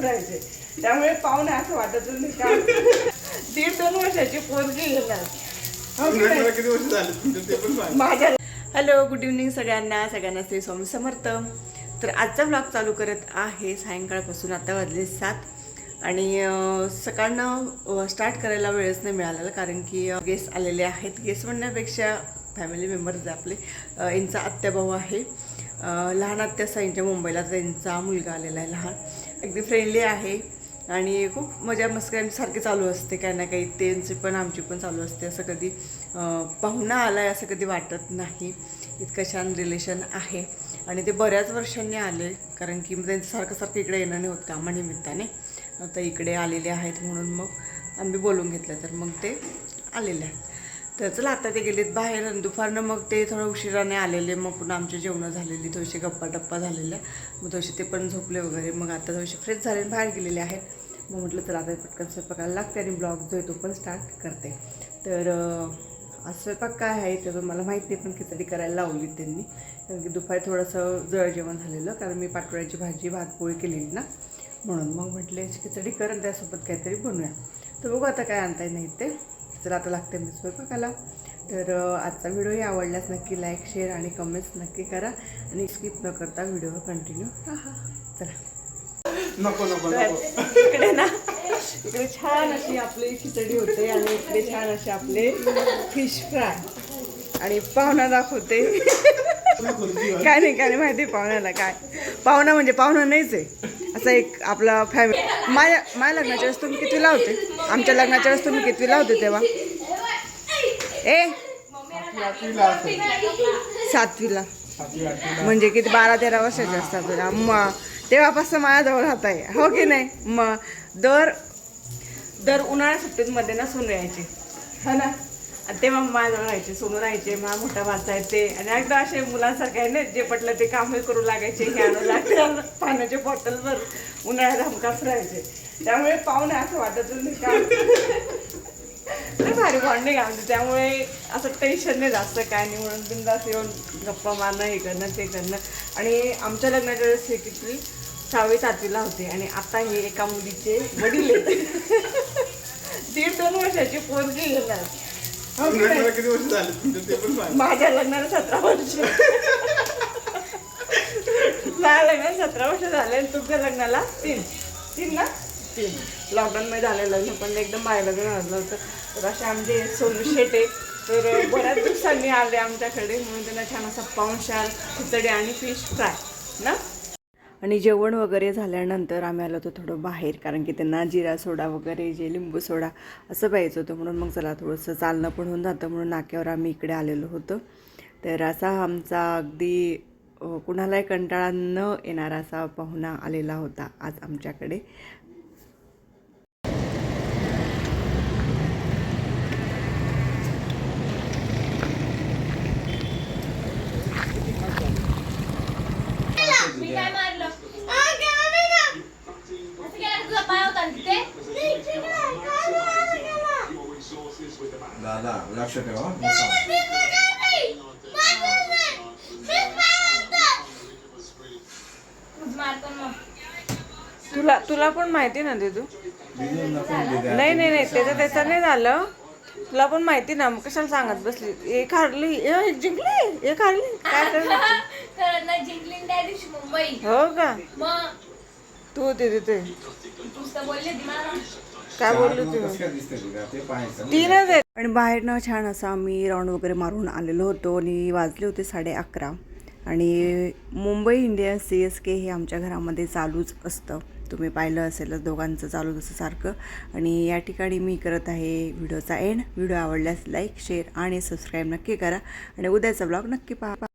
राहायचे त्यामुळे पाहुणे असं वाटत नाही का दीड दोन वर्षाची पोरगी घेणार. की नाही? मला किती वर्ष झाले? तुमचे ते पण सांग. माझ्या हॅलो गुड इव्हनिंग सगळ्यांना. सगळ्यांना श्री स्वामी समर्थ. तर आजचा ब्लॉग चालू करत आहे. सायंकाळपासून आता वाजले सात. आणि अं, सकाळनं स्टार्ट करायला वेळच नाही मिळालेला कारण की गेस्ट आलेले आहेत. गेस्ट म्हणण्यापेक्षा फॅमिली मेंबर्स आपले. अं, यांचा आत्याभाऊ आहे. अं, लहान आत्या साईंच्या मुंबईला. त्यांचा मुलगा आलेला आहे लहान. अगदी फ्रेंडली आहे. आणि खूप मजा मस्करी चालू असते काही ना काही. त्यांची पण आमची पण चालू असते. असं कधी पाहुणा आला आहे असं कधी वाटत नाही. इतकं छान रिलेशन आहे. आणि ते बऱ्याच वर्षांनी आले. कारण की त्यांचं सारखं सारखं इकडे येणं नाही होत कामानिमित्ताने आता इकडे आलेले आहेत म्हणून मग आम्ही बोलून घेतलं. तर मग ते आलेले आहेत. तर चला आता ते गेलेत बाहेर आणि दुपारनं मग ते थोडं उशिराने आलेले मग पुन्हा आमची जेवणं झालेली थोडीशी गप्पा टप्पा झालेल्या मग थोडेसे ते पण झोपले वगैरे मग आता थोडेसे फ्रेश झाले आणि बाहेर गेलेले आहेत. मग म्हटलं तर आता पटकन स्वयंपाकाला लागते आणि ब्लॉग जो आहे तो पण स्टार्ट करते. तर आज स्वयंपाक काय आहे ते मला माहीत नाही पण खिचडी करायला लावली त्यांनी. कारण की दुपारी थोडंसं जळ जेवण झालेलं कारण मी पाटोळ्याची भाजी भातपोळी केलेली ना. म्हणून मग म्हटले खिचडी कर आणि त्यासोबत काहीतरी बनवूया. तर बघू आता काय आणता नाही ते. चला आता लागते मी स्वयंपाकाला तर आजचा व्हिडिओही आवडल्यास नक्की लाईक शेअर आणि कमेंट्स नक्की करा आणि स्किप न करता व्हिडिओ कंटिन्यू राहा चला. नको नको इकडे ना. इकडे छान अशी आपली खिचडी होते आणि इकडे छान असे आपले फिश फ्राय आणि पाहुणा दाखवते. काय नाही काय नाही माहिती पाहुण्याला काय. पाहुणा म्हणजे पाहुणा नाहीच आहे. असं एक आपला फॅमिली माझ्या माझ्या लग्नाच्या वेळेस तुम्ही कितवीला होते आमच्या लग्नाच्या वेळेस तुम्ही कितवीला होते तेव्हा? ए! सातवीला. म्हणजे किती? बारा तेरा वर्षाचे असतात तुला मग तेव्हापासून माझ्याजवळ हात आहे हो की नाही? मग दर दर उन्हाळ्या सुट्टीमध्ये ना सोनू यायचे. हा ना? आणि मम्मा राहायचे सोनू राहायचे मा मोठा वाचायचे. आहे ते आणि एकदा असे मुलांसारखे आहे ना जे पटलं ते कामही करू लागायचे हे आणू लागते पाण्याचे बॉटलवर उन्हाळ्यात हमकास राहायचे त्यामुळे पाहुणे असं वाटत नाही भारी बॉन्डिंग आमचं. त्यामुळे असं टेन्शन नाही जास्त काय नाही. म्हणून बिंदास येऊन गप्पा मारणं हे करणं ते करणं. आणि आमच्या लग्नाच्या वेळेस हे किती सहावी सातवीला होते. आणि आता हे एका मुलीचे वडील आहेत. दीड दोन वर्षाची पोरगी घेणार किती वर्ष झाले तुमचे ते पण सांग. माझ्या लग्नाला सतरा वर्ष. माझ्या लग्नाला सतरा वर्ष झाले आणि तुमच्या लग्नाला तीन. तीन ना? तीन. लॉकडाऊनमध्ये झालं लग्न पण एकदम माझ्या लग्न झालं होतं. तर असे आमचे सोनू शेटे तर बऱ्याच दिवसांनी आले आमच्याकडे. म्हणून त्यांना छान असा शाल खिचडी आणि फिश फ्राय ना? आणि जेवण वगैरे झाल्यानंतर आम्ही आलो होतो थोडं बाहेर कारण की त्यांना जिरा सोडा वगैरे जे लिंबू सोडा असं प्यायचं होतं. म्हणून मग चला थोडंसं चालणं पण होऊन जातं. म्हणून नाक्यावर आम्ही इकडे आलेलो होतो. तर असा आमचा अगदी कुणालाही कंटाळा न येणारा असा पाहुणा आलेला होता आज आमच्याकडे मी काय मारलं असं केलं तुझा पाय होता ना तिथे दादा लक्ष ठेवा मी सांगतो. मारतो मग तुला तुला पण माहिती ना ते. नाही नाही नाही त्याचं त्याचं नाही झालं. तुला पण माहिती ना मग कशाला सांगत बसली? एक हारली एक जिंकली? एक हारली? काय करणार जिंकली त्या दिवशी मुंबई. हो का? मग तू होती तिथे काय बोललो. तीनच आहे आणि बाहेरनं छान असं आम्ही राऊंड वगैरे मारून आलेलो होतो आणि वाजले होते साडे अकरा. आणि Mumbai Indian C S K हे आमच्या घरामध्ये चालूच असतं. तुम्ही पाहिलं असेलच दोघांचं चालूच असं सारखं. आणि या ठिकाणी मी करत आहे व्हिडिओचा एंड व्हिडिओ आवडल्यास लाईक शेअर आणि सबस्क्राईब नक्की करा. आणि उद्याचा ब्लॉग नक्की पहा.